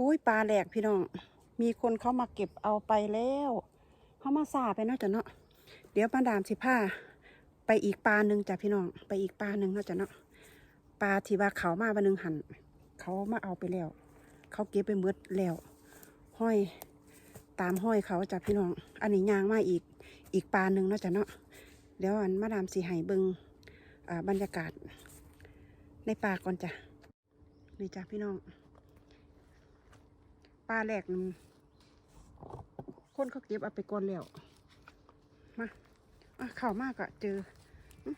อุ้ยปลาแหลกพี่น้อง มีคนเขามาเก็บเอาไปแล้วเขามาซาไปเนาะจ้ะเนาะเดี๋ยวมาดามสิผ้าไปอีกปลาหนึ่งจ้ะพี่น้อง ไปอีกปลาหนึ่งเนาะจ้ะเนาะปลาที่ว่าเขามาวันหนึ่งหันเขามาเอาไปแล้ว เขาเก็บไปหมดแล้วห้อยตามห้อยเขาจ้ะพี่น้อง อันนี้ยางมาอีกอีกปลาหนึ่งเนาะจ้ะเนาะเดี๋ยวอันมาดามสีให้เบิงอ่าบรรยากาศในป่าก่อนจ้ะนี่จ้ะพี่น้อง ปลาแหลกนั่นคนเขาเก็บเอาไปก่อนแล้ว มาอะเข่ามากอะเจออื้อ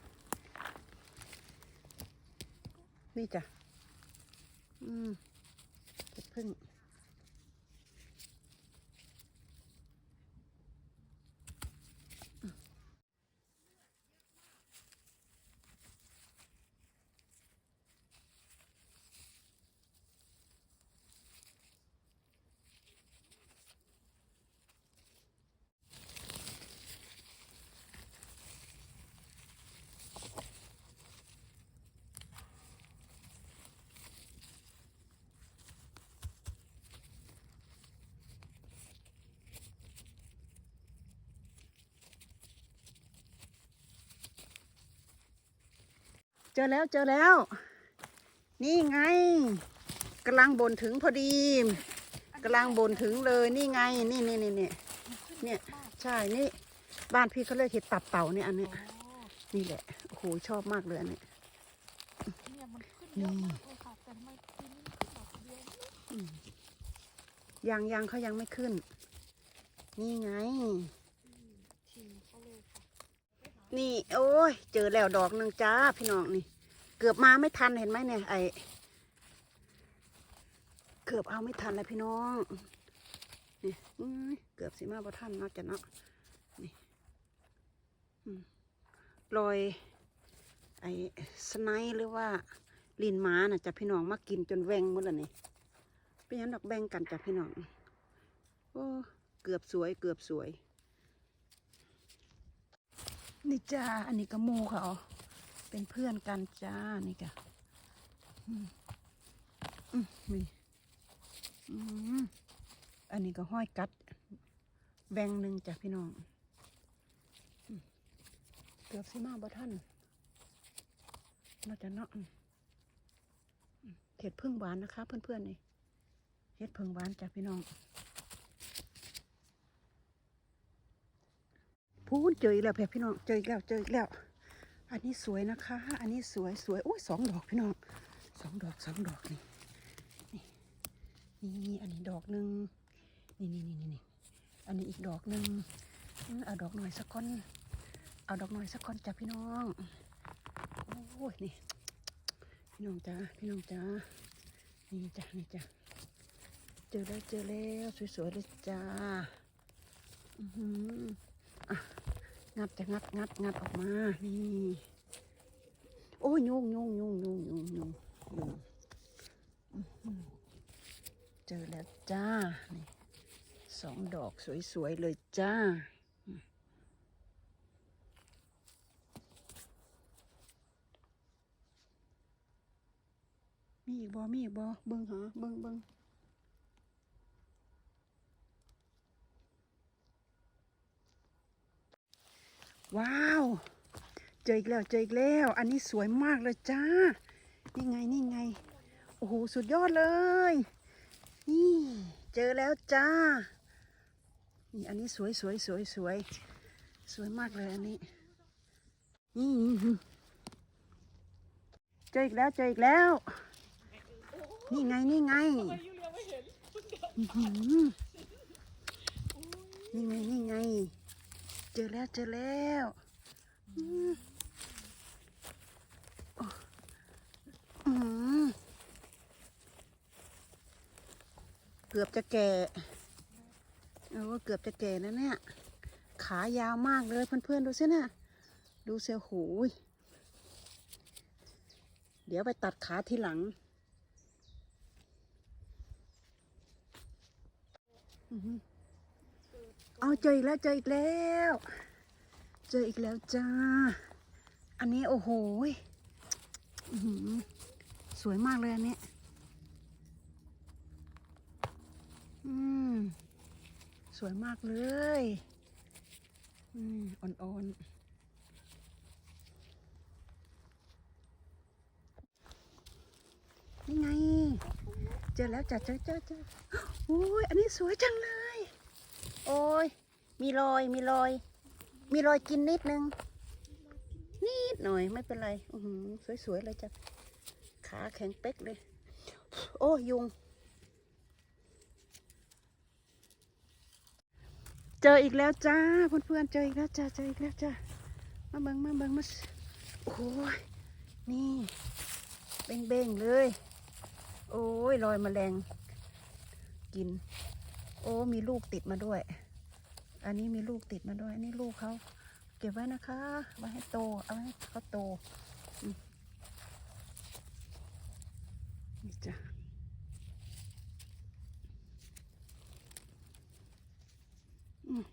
นี่จ้ะ อืมเก็บพึ่ง เจอแล้วเจอแล้ว นี่ไงกำลังบนถึงพอดีกำลังบนถึงเลยนี่ไงนี่นี่นี่นี่เนี่ยใช่นี่บ้านพี่เขาเรียกเห็ดตับเต่าเนี่ยอันเนี้ยนี่แหละโอ้โหชอบมากเลยอันเนี้ยเนี่ยมันขึ้นเยอะมากเลยค่ะแต่ทำไมปีนี้มันขึ้นดอกเดียวไม่รู้ยังยังเขายังไม่ขึ้น นี่ไง ทีเขาเลยค่ะ นี่ โอ้ย เจอแล้วดอกหนึ่งจ้าพี่น้องนี่ เกือบมาไม่ทันเห็นไหมเนี่ยไอเกือบเอาไม่ทันเลยพี่น้องนี่เกือบสิมาบ่ทันนาะจ้ะเนาะนี่อืมรอย ไอสไนด์หรือว่าลินม้าน่ะจ้ะพี่น้องมากินจนแวงหมดแล้วนี่เป็นยังดอกแบ่งกันจ้ะพี่น้องโอ้เกือบสวยเกือบสวย นี่จ้า อันนี้ก็มูเขา เป็นเพื่อนกันจ้า นี่จ้ะอืมอืมนี่อืมอันนี้ก็ห้อยกัด แบงหนึ่งจ้ะพี่น้อง เกือบสิมาบ่ท่านน่าจะเนาะเห็ดพึ่งหวานนะคะ เพื่อนๆนี่เห็ดพึ่งหวานจ้ะพี่น้อง พูนเจออีกแล้วแพ่พี่น้องเจออีกแล้วเจออีกแล้ว อันนี้สวยนะคะ อันนี้สวยสวยโอ้ยสองดอกพี่น้องสองดอกสองดอกนี่นี่นี่อันนี้ดอกหนึ่งนี่นี่นี่นี่นี่อันนี้อีกดอกหนึ่งเอาดอกหน่อยสักคนเอาดอกหน่อยสักคนจ้ะพี่น้องโอ้ยนี่พี่น้องจ้าพี่น้องจ้านี่จ้ะนี่จ้ะเจอแล้วเจอแล้วสวยๆเลยจ้าอือหือ งัดจะงัดงัดงัดออกมา นี่โอ้ยงยงยงยงยงยงยงเจอแล้วจ้า นี่สองดอกสวยๆเลยจ้า มีอีกบ่มีอีกบ่เบิ่งหาเบิ่งเบิ่ง ว้าว เจออีกแล้วเจออีกแล้ว อันนี้สวยมากเลยจ้า นี่ไงนี่ไง โอ้โหสุดยอดเลย นี่เจอแล้วจ้า นี่อันนี้สวยสวยสวยสวย สวยมากเลยอันนี้ นี่เจออีกแล้วเจออีกแล้ว นี่ไงนี่ไงนี่ไงนี่ไง เจอแล้วเจอแล้วเกือบจะแก่เออเกือบจะแก่แล้วเนี่ย ขายาวมากเลยเพื่อนๆดูสิเนี่ยดูเซลหูยเดี๋ยวไปตัดขาทีหลังอือ เอาเจออีกแล้วเจออีกแล้ว เจออีกแล้วจ้า อันนี้โอ้โหสวยมากเลยอันนี้สวยมากเลยอืมอ่อนๆนี่ไง เจอแล้วจ้ะเจอเจอเจอโอ้ยอันนี้สวยจังเลย โอ้ย มีรอย มีรอย มีรอยกินนิดนึง นิดหน่อยไม่เป็นไรอือหือสวยๆเลยจ้ะ ขาแข็งเป๊กเลย โอ้ยุง เจออีกแล้วจ้าเพื่อนๆ เจออีกแล้วจ้า เจออีกแล้วจ้า มาเบิงมาเบิงมาโอ้ย นี่ เบ่งเบ่งๆเลย โอ้ยรอยแมลงกิน โอ้มีลูกติดมาด้วย อันนี้มีลูกติดมาด้วย อันนี้ลูกเขาเก็บไว้นะคะ ไว้ให้โต เอาไว้ให้เขาโตอืมนี่จ้ะอืม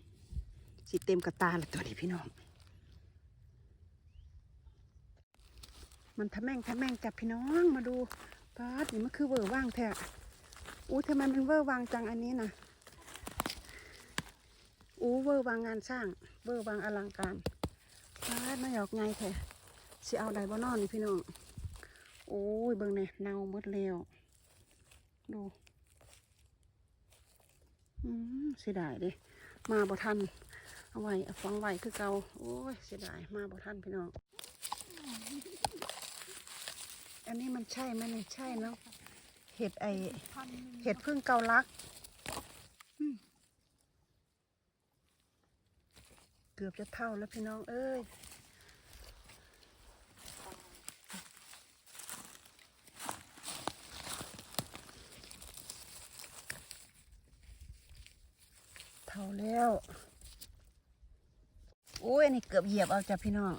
สิเต็มกระตาเลยตัวนี้พี่น้อง มันทะแม่งทะแม่งจับพี่น้องมาดูปาดนี่มันคือเวอร์ว่างแท้อู้ทำไมมันเวอร์ว่างจังอันนี้นะ อู้เวอร์วางงานสร้าง เวอร์วางอลังการปาดไม่หยอกไงแท้สิเอาใดบ่นอนนี่พี่น้อง โอ้ยเบิ่งเนี่ยเน่าหมดแล้ว ดู อืมเสียดายเดิมาบ่ทัน เอาไว้ฟังไว้คือเก่า โอ้ยเสียดายมาบ่ทันพี่น้อง อันนี้มันใช่ไหมเนี่ยใช่เนาะ เห็ดไอเห็ดพึ่งเกาลักอืมเกือบจะเท่าแล้วพี่น้องเอ้ยเท่าแล้วโอ้ยนนี่เกือบเหยียบเอาจ้ะพี่น้อง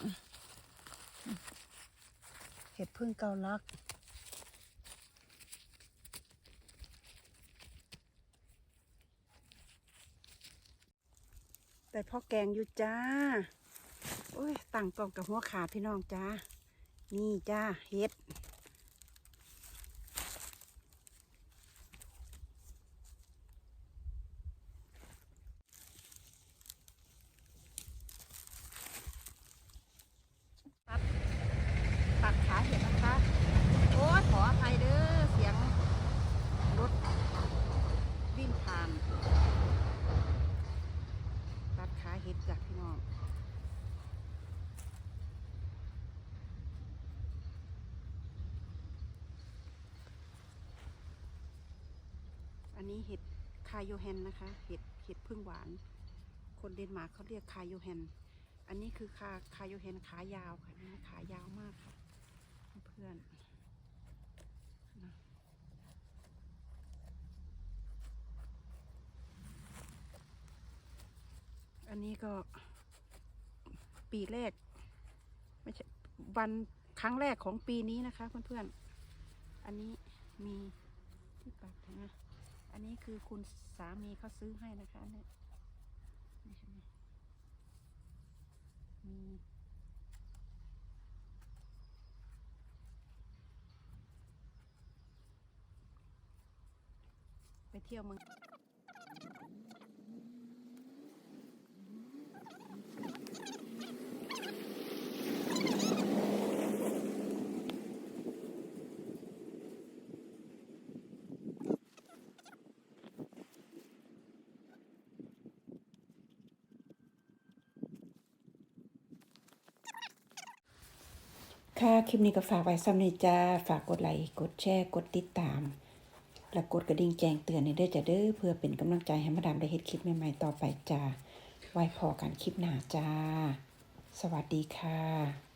เห็ดพึ่งเกาลัก แต่พ่อแกงอยู่จ้า โอ้ยตั้งกล้องกับหัวขาดพี่น้องจ้า นี่จ้าเฮ็ด ตัดตัดขาเห็ดนะคะ โอ้ยขออภัยเด้อเสียงรถวิ่งผ่าน ตัดขาเห็ดจากพี่น้อง อันนี้เห็ดคายโยแฮนนะคะ เห็ดเห็ดพึ่งหวาน คนเดนมาร์กเขาเรียกคายโยแฮน อันนี้คือคาคายโยเฮนขายาวค่ะนี่ขายาวมากค่ะ เพื่อนอันนี้ก็ปีแรกไม่ใช่วันครั้งแรกของปีนี้นะคะเพื่อนๆ อันนี้มีที่ปักนะ อันนี้คือคุณสามีเขาซื้อให้นะคะเนี่ยนี่เห็นไหมมีไปเที่ยวเมือง ค่ะคลิปนี้ก็ฝากไว้ซ้ำในจ้า ฝากกดไลค์ กดแชร์ กดติดตาม และกดกระดิ่งแจ้งเตือนให้เด้อจ้าเด้อ เพื่อเป็นกำลังใจให้มาดามได้เฮ็ดคลิปใหม่ๆต่อไปจ้า ไว้พอกันคลิปหน้าจ้า สวัสดีค่ะ